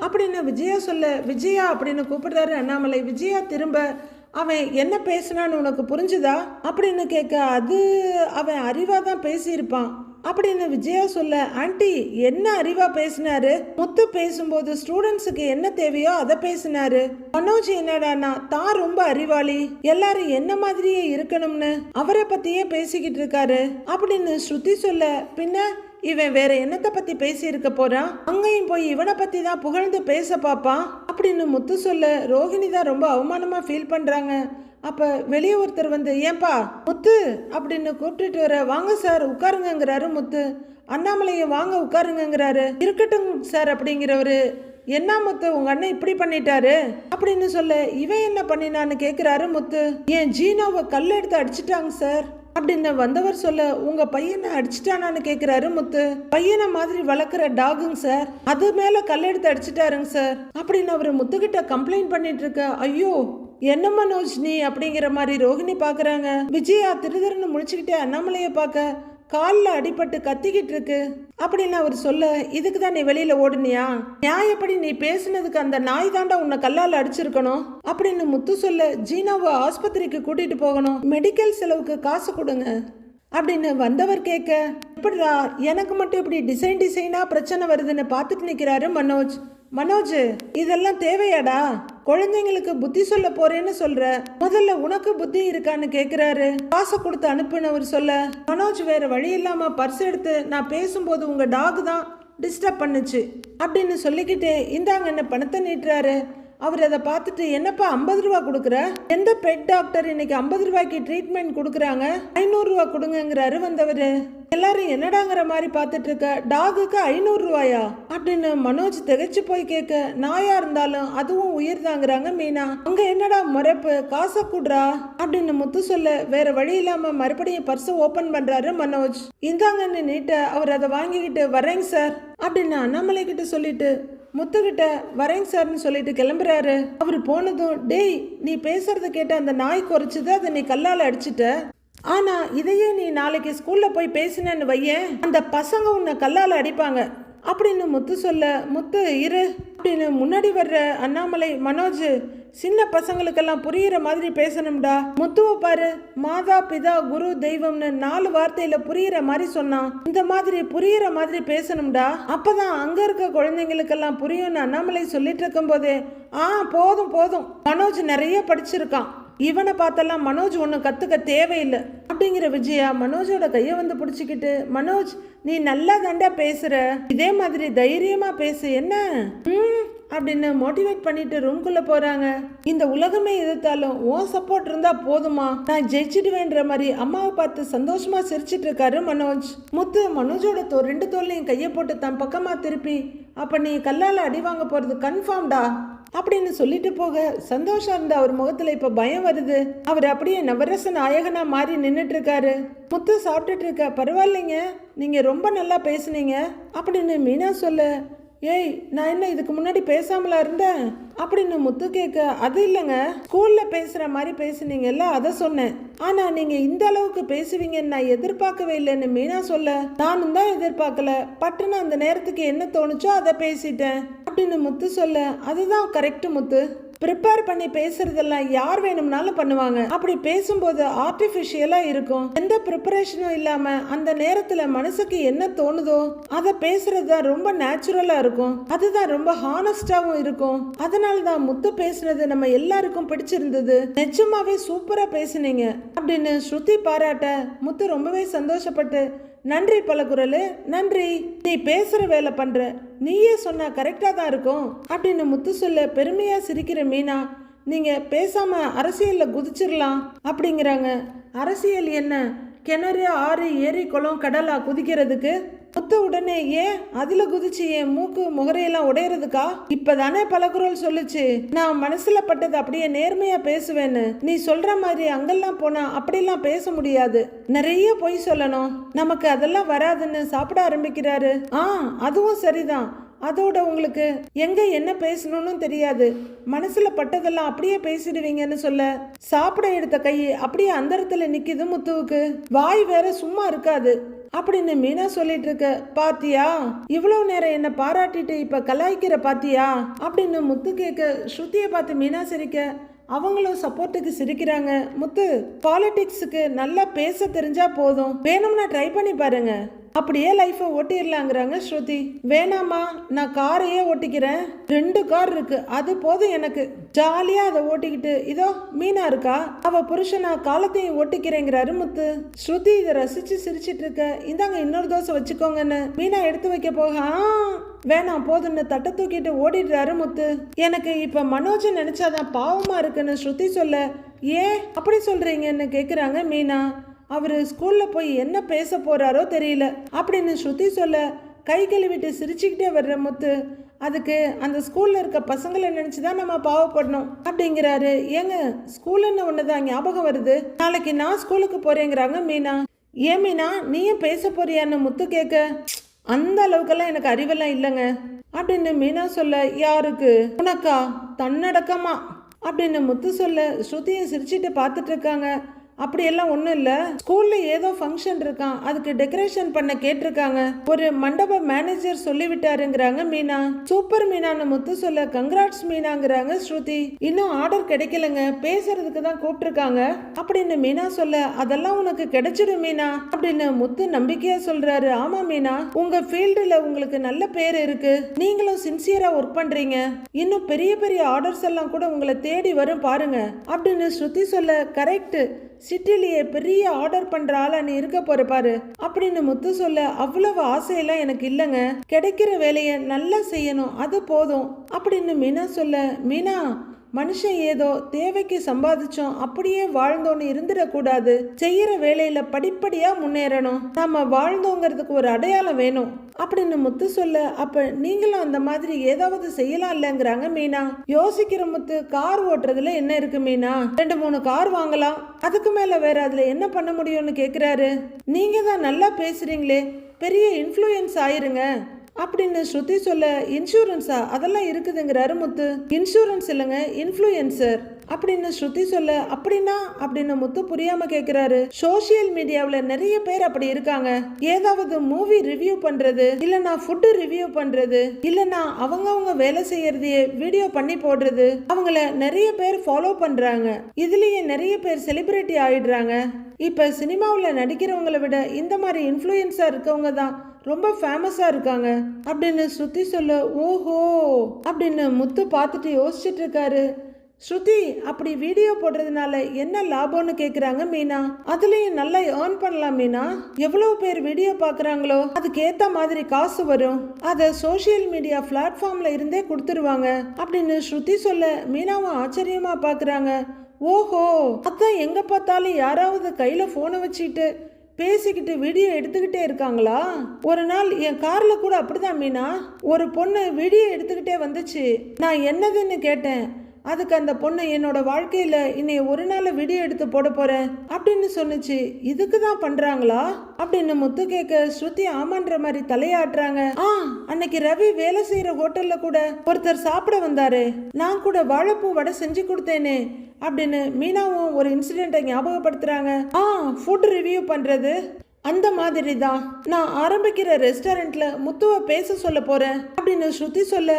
அப்படின்னு விஜயா சொல்ல விஜயா அப்படின்னு கூப்பிடுறாரு அண்ணாமலை. விஜயா திரும்ப அவன் என்ன பேசினான்னு உனக்கு புரிஞ்சுதா? அப்படின்னு கேட்க அது அவன் அறிவாக தான் பேசியிருப்பான். அப்படின்னு விஜயா சொல்ல ஆண்டி என்ன அறிவா பேசினாரு? முத்து பேசும்போது ஸ்டூடெண்ட்ஸுக்கு என்ன தேவையோ அதை பேசினாரு. மனோஜ் என்னடானா தான் ரொம்ப அறிவாளி. எல்லாரும் என்ன மாதிரியே இருக்கணும்னு அவரை பத்தியே பேசிக்கிட்டு இருக்காரு. அப்படின்னு ஸ்ருதி சொல்ல பின்ன இவன் வேற என்னத்தை பத்தி பேசி இருக்க போறான் அங்கேயும் போய் இவனை பத்தி தான் புகழ்ந்து பேச பாப்பான் அப்படின்னு முத்து சொல்ல ரோஹிணி தான் ரொம்ப அவமானமா ஃபீல் பண்றாங்க. அப்ப வெளியே ஒருத்தர் வந்து ஏன்பா முத்து அப்படின்னு கூப்பிட்டுட்டு வர வாங்க சார் உட்காருங்கங்கிறாரு முத்து. அண்ணாமலையை வாங்க உட்காருங்கிறாரு இருக்கட்டும் சார் அப்படிங்கிறவரு என்ன முத்து உங்க அண்ணன் இப்படி பண்ணிட்டாரு? அப்படின்னு சொல்ல இவன் என்ன பண்ணினான்னு கேக்குறாரு முத்து. என் ஜீனாவை கல் எடுத்து அடிச்சிட்டாங்க சார். அப்படின்னு வந்தவர் சொல்ல உங்க பையனை அடிச்சிட்டானான்னு கேக்குறாரு முத்து. பையனை மாதிரி வளர்க்குற டாகுங்க சார். அது மேல கல்லெடுத்து அடிச்சிட்டாருங்க சார். அப்படின்னு அவர் முத்துக்கிட்ட கம்ப்ளைண்ட் பண்ணிட்டு இருக்க ஐயோ என்ன மனோஜ் நீ? அப்படிங்கிற மாதிரி ரோஹிணி பாக்குறாங்க. விஜயா திருதரன்னு முடிச்சுக்கிட்டே அண்ணாமலைய பார்க்க காலில் அடிபட்டு கத்திக்கிட்டு இருக்கு. அப்படின்னு அவர் சொல்ல இதுக்கு தான் நீ வெளியில ஓடுனியா? நியாயப்படி நீ பேசுனதுக்கு அந்த நாய் தாண்டா உன்னை கல்லால் அடிச்சிருக்கணும். அப்படின்னு முத்து சொல்ல ஜீனாவை ஆஸ்பத்திரிக்கு கூட்டிட்டு போகணும். மெடிக்கல் செலவுக்கு காசு கொடுங்க. அப்படின்னு வந்தவர் கேட்க எப்படிடா? எனக்கு மட்டும் இப்படி டிசைன் டிசைனா பிரச்சனை வருதுன்னு பார்த்துட்டு நிற்கிறாரு மனோஜ். மனோஜ் இதெல்லாம் தேவையாடா? குழந்தைங்களுக்கு புத்தி சொல்ல போறேன்னு சொல்ற? முதல்ல உனக்கு புத்தி இருக்கான்னு கேக்குறாரு. காசை கொடுத்து அனுப்புனவர் சொல்ல மனோஜ் வேற வழி இல்லாம பர்ஸ் எடுத்து நான் பேசும்போது உங்க டாக் தான் டிஸ்டர்ப் பண்ணுச்சு அப்படின்னு சொல்லிக்கிட்டே இந்தாங்க என்ன பணத்தை நீட்டுறாரு. அவர் அதை பார்த்துட்டு என்னப்பா ஐம்பது ரூபா கொடுக்குற? எந்த பெட் டாக்டர் இன்னைக்கு ஐம்பது ரூபாய்க்கு ட்ரீட்மெண்ட் கொடுக்குறாங்க? ஐநூறு ரூபா கொடுங்கங்கிறாரு வந்தவர் எல்லாரும் என்னடாங்கிற மாதிரி பார்த்துட்டு இருக்க டாகுக்கு ஐநூறு ரூபாயா? அப்படின்னு மனோஜ் திகைச்சு போய் கேட்க நாயா இருந்தாலும் அதுவும் உயிர் தாங்குறாங்க மீனா. அங்க என்னடா முறைப்பு? காசை கூடுறா? அப்படின்னு முத்து சொல்ல வேற வழி இல்லாம மறுபடியும் பர்ஸை ஓபன் பண்றாரு மனோஜ். இந்தாங்கன்னு நீட்ட அவர் அதை வாங்கிக்கிட்டு வரேங்க சார் அப்படின்னு அண்ணாமலை கிட்ட சொல்லிட்டு முத்துக்கிட்ட வரேங்க சார்னு சொல்லிட்டு கிளம்புறாரு. அவர் போனதும் டேய் நீ பேசுறத கேட்ட அந்த நாய் குறைச்சது அதை நீ கல்லால் அடிச்சிட்ட. ஆனா இதையே நீ நாளைக்கு ஸ்கூல்ல போய் பேசினேன்னு வையேன். அந்த பசங்க உன்னை கல்லால் அடிப்பாங்க. அப்படின்னு முத்து சொல்ல முத்து இரு. அப்படின்னு முன்னாடி வர்ற அண்ணாமலை மனோஜ் சின்ன பசங்களுக்கெல்லாம் புரியிற மாதிரி பேசணும்டா. முத்துவ பாரு மாதா பிதா குரு தெய்வம்னு நாலு வார்த்தையில புரியுற மாதிரி சொன்னான் இந்த மாதிரி புரியுற மாதிரி பேசணும்டா. அப்பதான் அங்க இருக்க குழந்தைங்களுக்கெல்லாம் புரியும்னு அண்ணாமலை சொல்லிட்டு இருக்கும் போதே ஆ போதும் போதும். மனோஜ் நிறைய படிச்சிருக்கான். இவனை பார்த்தெல்லாம் மனோஜ் ஒன்றும் கற்றுக்க தேவையில்லை. அப்படிங்கிற விஜயா மனோஜோட கையை வந்து பிடிச்சிக்கிட்டு மனோஜ் நீ நல்லா தாண்டா பேசுற. இதே மாதிரி தைரியமா பேசு என்ன? ம் அப்படின்னு மோட்டிவேட் பண்ணிட்டு ரூம்குள்ள போறாங்க. இந்த உலகமே எதிர்த்தாலும் உன் சப்போர்ட் இருந்தா போதுமா? நான் ஜெயிச்சிடுவேன்ற மாதிரி அம்மாவை பார்த்து சந்தோஷமா சிரிச்சிட்டு இருக்காரு மனோஜ். முத்து மனோஜோட தோ ரெண்டு தோல்லையும் கையை போட்டு தன் பக்கமா திருப்பி அப்ப நீ கல்லால அடி வாங்க போறது கன்ஃபார்ம்டா அப்படின்னு சொல்லிட்டு போக சந்தோஷம் இருந்த அவர் முகத்துல இப்ப பயம் வருது. அவர் அப்படியே நவரச நாயகனா மாறி நின்னுட்டு இருக்காரு முத்து சாப்பிட்டுட்டு இருக்க பரவாயில்லைங்க. நீங்க ரொம்ப நல்லா பேசுனீங்க. அப்படின்னு மீனா சொல்ல ஏய் நான் என்ன இதுக்கு முன்னாடி பேசாமலா இருந்தேன்? அப்படின்னு முத்து கேட்க அது இல்லைங்க. ஸ்கூலில் பேசுகிற மாதிரி பேசுனீங்கல்ல அதை சொன்னேன். ஆனால் நீங்கள் இந்த அளவுக்கு பேசுவீங்கன்னு நான் எதிர்பார்க்கவே இல்லைன்னு மீனா சொல்ல. நானும் தான் எதிர்பார்க்கல. பட்டுன்னு அந்த நேரத்துக்கு என்ன தோணுச்சோ அதை பேசிட்டேன் அப்படின்னு முத்து சொல்ல. அதுதான் கரெக்டு முத்து. ப்ரிப்பேர் பண்ணி பேசுறதெல்லாம் யார் வேணும்னாலும் பண்ணுவாங்க. அப்படி பேசும்போது ஆர்டிஃபிஷியலா இருக்கும். எந்த ப்ரிப்பரேஷனும் இல்லாம அந்த நேரத்துல மனசுக்கு என்ன தோணுதோ அதை பேசுறது தான் ரொம்ப நேச்சுரலா இருக்கும். அதுதான் ரொம்ப ஹானஸ்டாவும் இருக்கும். அதனால தான் முத்து பேசுனது நம்ம எல்லாருக்கும் பிடிச்சிருந்தது. நிச்சயமாவே சூப்பரா பேசுனீங்க. அப்படின்னு ஸ்ருதி பாராட்ட முத்து ரொம்பவே சந்தோஷப்பட்டு நன்றி பலகுரலு நன்றி. நீ பேசுகிற வேலை பண்ணுற நீயே சொன்னால் கரெக்டாக தான் இருக்கும். அப்படின்னு முத்து சொல்ல பெருமையாக சிரிக்கிற மீனா நீங்கள் பேசாமல் அரசியலில் குதிச்சிடலாம் அப்படிங்கிறாங்க. அரசியல் என்ன? கிணறு ஆறு ஏரி குளம் கடலாக குதிக்கிறதுக்கு? முத்த உடனே ஏன் அதுல குதிச்சு என் மூக்கு முகரையெல்லாம் உடையறதுக்கா? இப்பதானே பலகுரல் சொல்லுச்சு. நான் மனசுல பட்டது அப்படியே நேர்மையா பேசுவேன்னு. நீ சொல்ற மாதிரி அங்கெல்லாம் போனா அப்படிலாம் பேச முடியாது. நிறைய பொய் சொல்லணும். நமக்கு அதெல்லாம் வராதுன்னு சாப்பிட ஆரம்பிக்கிறாரு. ஆ அதுவும் சரிதான். அதோட உங்களுக்கு எங்க என்ன பேசணும்னு தெரியாது. மனசுல பட்டதெல்லாம் அப்படியே பேசிடுவீங்கன்னு சொல்ல சாப்பிட எடுத்த கை அப்படியே அந்தரத்துல நிக்குது முத்துவுக்கு. வாய் வேற சும்மா இருக்காது. அப்படின்னு மீனா சொல்லிட்டு இருக்க பாத்தியா இவ்வளவு நேரம் என்ன பாராட்டிட்டு இப்ப கலாய்க்கிற பாத்தியா அப்படின்னு முத்து கேட்க ஸ்ருதியை பார்த்து மீனா சிரிக்க அவங்களும் சப்போர்ட்டுக்கு சிரிக்கிறாங்க. முத்து பாலிடிக்ஸுக்கு நல்லா பேச தெரிஞ்சா போதும். வேணும்னா ட்ரை பண்ணி பாருங்க. அப்படியே லைஃப்பை ஓட்டிடலாங்கிறாங்க ஸ்ருதி. வேணாமா நான் காரையே ஓட்டிக்கிறேன். ரெண்டு கார் இருக்கு. அது போதும் எனக்கு. ஜாலியா அதை ஓட்டிக்கிட்டு இதோ மீனா இருக்கா? அவ புருஷனா காலத்தையும் ஓட்டிக்கிறேங்கிறாரு முத்து. ஸ்ருதி இதை ரசிச்சு சிரிச்சிட்டு இருக்க. இந்தாங்க இன்னொரு தோசை வச்சுக்கோங்கன்னு. மீனா எடுத்து வைக்க போக வேணாம் போதும்னு தட்டை தூக்கிட்டு ஓடிடுறாரு முத்து. எனக்கு இப்ப மனோஜை நினைச்சாதான் பாவமா இருக்குன்னு ஸ்ருதி சொல்ல. ஏன் அப்படி சொல்றீங்கன்னு கேக்குறாங்க மீனா. அவர் ஸ்கூலில் போய் என்ன பேச போகிறாரோ தெரியல. அப்படின்னு ஸ்ருதி சொல்ல கை கழுவிட்டு சிரிச்சுக்கிட்டே வர்ற முத்து அதுக்கு அந்த ஸ்கூலில் இருக்க பசங்களை நினச்சி தான் நம்ம பாவப்படணும் அப்படிங்கிறாரு. ஏங்க ஸ்கூலுன்னு ஒன்று தான் ஞாபகம் வருது? நாளைக்கு நான் ஸ்கூலுக்கு போகிறேங்கிறாங்க மீனா. ஏன் மீனா நீயும் பேச போறியான்னு முத்து கேட்க அந்த அளவுக்கெல்லாம் எனக்கு அறிவெல்லாம் இல்லைங்க அப்படின்னு மீனா சொல்ல யாருக்கு? உனக்கா? தன்னடக்கமா அப்படின்னு முத்து சொல்ல ஸ்ருதியை சிரிச்சிட்டு பார்த்துட்டு இருக்காங்க. அப்படியெல்லாம் ஒன்றும் இல்லை. ஸ்கூலில் ஏதோ ஃபங்க்ஷன் இருக்கான் அதுக்கு டெக்கரேஷன் பண்ண கேட்டிருக்காங்க. ஒரு மண்டப மேனேஜர் சொல்லிவிட்டாருங்கிறாங்க மீனா. சூப்பர் மீனான்னு முத்து சொல்ல கங்க்ராட்ஸ் மீனாங்கிறாங்க ஸ்ருதி. இன்னும் ஆர்டர் கிடைக்கலங்க. பேசுறதுக்கு தான் கூப்பிட்டுருக்காங்க. அப்படின்னு மீனா சொல்ல அதெல்லாம் உனக்கு கிடைச்சிடும் மீனா. அப்படின்னு முத்து நம்பிக்கையா சொல்றாரு. ஆமா மீனா. உங்க ஃபீல்டுல உங்களுக்கு நல்ல பேர் இருக்கு. நீங்களும் சின்சியரா ஒர்க் பண்றீங்க. இன்னும் பெரிய பெரிய ஆர்டர்ஸ் எல்லாம் கூட உங்களை தேடி வரும் பாருங்க. அப்படின்னு ஸ்ருதி சொல்ல கரெக்ட் சிட்டிலேயே பெரிய ஆர்டர் பண்ற ஆளா நீ இருக்க போற பாரு. அப்படின்னு முத்து சொல்ல அவ்வளவு ஆசையெல்லாம் எனக்கு இல்லைங்க. கிடைக்கிற வேலையை நல்லா செய்யணும். அது போதும். அப்படின்னு மீனா சொல்ல மீனா மனுஷன் ஏதோ தேவைக்கு சம்பாதிச்சோம் அப்படியே வாழ்ந்தோன்னு இருந்துடக்கூடாது. செய்யற வேலையில படிப்படியா முன்னேறணும். நாம வாழ்ந்தோங்கிறதுக்கு ஒரு அடையாளம் வேணும். அப்படின்னு முத்து சொல்ல அப்ப நீங்களும் அந்த மாதிரி ஏதாவது செய்யலாம் இல்லைங்கிறாங்க மீனா. யோசிக்கிற முத்து கார் ஓட்டுறதுல என்ன இருக்கு மீனா? ரெண்டு மூணு கார் வாங்கலாம். அதுக்கு மேல வேற அதுல என்ன பண்ண முடியும்னு கேக்குறாரு. நீங்க தான் நல்லா பேசுறீங்களே. பெரிய இன்ஃப்ளூயன்ஸ் ஆயிருங்க. அப்படின்னு ஸ்ருதி சொல்ல இன்சூரன்ஸா அதெல்லாம் இருக்குதுங்கிறாரு முத்து. இன்சூரன்ஸ் இல்லைங்க இன்ஃப்ளூயன்சர் அப்படின்னு ஸ்ருதி சொல்ல அப்படின்னா? அப்படின்னு முத்து புரியாம கேக்குறாரு. சோஷியல் மீடியாவில் நிறைய பேர் அப்படி இருக்காங்க. ஏதாவது மூவி ரிவ்யூ பண்றது இல்லனா ஃபுட்டு ரிவ்யூ பண்றது இல்லனா அவங்கவுங்க வேலை செய்யறதையே வீடியோ பண்ணி போடுறது அவங்கள நிறைய பேர் ஃபாலோ பண்றாங்க. இதுலயே நிறைய பேர் செலிபிரிட்டி ஆயிடுறாங்க. இப்ப சினிமாவில் நடிக்கிறவங்களை விட இந்த மாதிரி இன்ஃப்ளூயன்ஸா இருக்கவங்க தான் ரொம்ப ஃபேமஸாக இருக்காங்க. அப்படின்னு ஸ்ருதி சொல்ல ஓஹோ அப்படின்னு முத்து பார்த்துட்டு யோசிச்சுட்டு இருக்காரு. ஸ்ருதி அப்படி வீடியோ போடுறதுனால என்ன லாபம்னு கேட்குறாங்க மீனா? அதுலேயும் நல்லா ஏர்ன் பண்ணலாம் மீனா. எவ்வளோ பேர் வீடியோ பார்க்குறாங்களோ அதுக்கு மாதிரி காசு வரும். அதை சோஷியல் மீடியா பிளாட்ஃபார்மில் இருந்தே கொடுத்துருவாங்க அப்படின்னு ஸ்ருதி சொல்ல மீனாவும் ஆச்சரியமாக பார்க்குறாங்க. ஓஹோ அதான் எங்கே பார்த்தாலும் யாராவது கையில் ஃபோனை வச்சுக்கிட்டு பேசிக்கிட்டு வீடியோ எடுத்துக்கிட்டே இருக்காங்களா? ஒரு நாள் என் கார்ல கூட அப்படிதான் மீனா. ஒரு பொண்ணு வீடியோ எடுத்துக்கிட்டே வந்துச்சு. நான் என்னதுன்னு கேட்டேன். அதுக்கு அந்த பொண்ணு என்னோட வாழ்க்கையில் இன்னைய ஒரு நாள் வீடியோ எடுத்து போட போகிறேன் அப்படின்னு சொன்னுச்சு. இதுக்கு தான் பண்ணுறாங்களா அப்படின்னு முத்து கேட்க ஸ்ருதி ஆமான்ற மாதிரி தலையாட்டுறாங்க. ஆ அன்னைக்கு ரவி வேலை செய்கிற ஹோட்டலில் கூட ஒருத்தர் சாப்பிட வந்தாரு. நான் கூட வாழைப்பூ வடை செஞ்சு கொடுத்தேனே அப்படின்னு மீனாவும் ஒரு இன்சிடென்ட்டை ஞாபகப்படுத்துகிறாங்க ஆ ஃபுட் ரிவ்யூ பண்ணுறது அந்த மாதிரி தான் நான் ஆரம்பிக்கிற ரெஸ்டாரண்ட்ல முத்துவை பேச சொல்ல போறேன் அப்படின்னு ஸ்ருதி சொல்ல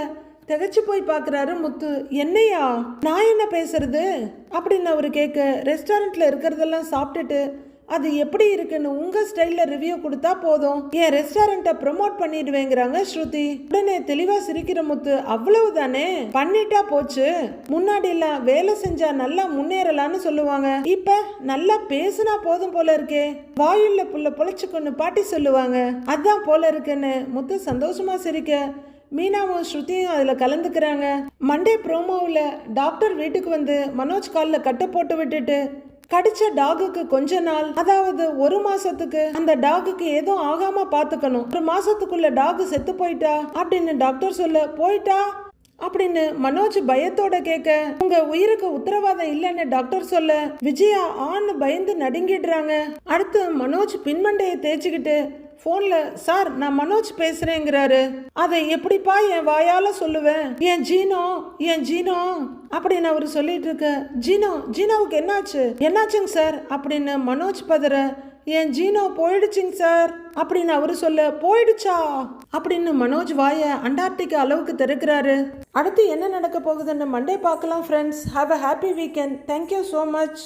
திகச்சு போய் பார்க்குறாரு முத்து. என்னையா? நான் என்ன பேசுறது? அப்படின்னு அவர் கேட்க ரெஸ்டாரண்ட்ல இருக்கிறதெல்லாம் சாப்பிட்டுட்டு அது எப்படி இருக்குன்னு உங்க ஸ்டைல்ல ரிவ்யூ கொடுத்தா போதும். என் ரெஸ்டாரண்ட்டை ப்ரமோட் பண்ணிடுவேங்கிறாங்க ஸ்ருதி. உடனே தெளிவா சிரிக்கிற முத்து அவ்வளவு தானே பண்ணிட்டா போச்சு. முன்னாடி எல்லாம் வேலை செஞ்சா நல்லா முன்னேறலாம்னு சொல்லுவாங்க. இப்ப நல்லா பேசுனா போதும் போல இருக்கே. வாயுள்ள புள்ள பொழைச்சுக்கொன்னு பாட்டி சொல்லுவாங்க. அதான் போல இருக்குன்னு. முத்து சந்தோஷமா சிரிக்க மீனாவும் ஸ்ருதியும் அதில் கலந்துக்கிறாங்க. மண்டே ப்ரோமோவில் டாக்டர் வீட்டுக்கு வந்து மனோஜ் காலில் கட்டை போட்டு விட்டுட்டு கடிச்ச டாகுக்கு கொஞ்ச நாள் அதாவது ஒரு மாசத்துக்கு அந்த டாகுக்கு எதுவும் ஆகாம பாத்துக்கணும். ஒரு மாசத்துக்குள்ள டாகு செத்து போயிட்டா அப்படின்னு டாக்டர் சொல்ல போயிட்டா? அப்படின்னு மனோஜ் பயத்தோட கேட்க உங்க உயிருக்கு உத்தரவாதம் இல்லைன்னு டாக்டர் சொல்ல விஜயா ஆன்னு பயந்து நடுங்கிடுறாங்க. அடுத்து மனோஜ் பின்மண்டையை தேய்ச்சிக்கிட்டு போன்ல சார் நான் மனோஜ் பேசுறேங்கிறாரு. அதை எப்படிப்பா என் வாயால சொல்லுவேன் என் ஜீனோ என் ஜீனோ? அப்படின்னு அவர் சொல்லிட்டு இருக்க ஜீனோ ஜீனோவுக்கு என்னாச்சு? என்னாச்சுங்க சார்? அப்படின்னு மனோஜ் பதற என் ஜீனோ போயிடுச்சுங்க சார்? அப்படின்னு அவரு சொல்ல போயிடுச்சா? அப்படின்னு மனோஜ் வாய அண்டார்டிகா அளவுக்கு திறக்கிறாரு. அடுத்து என்ன நடக்க போகுதுன்னு மண்டே பார்க்கலாம் friends have a happy weekend thank you so much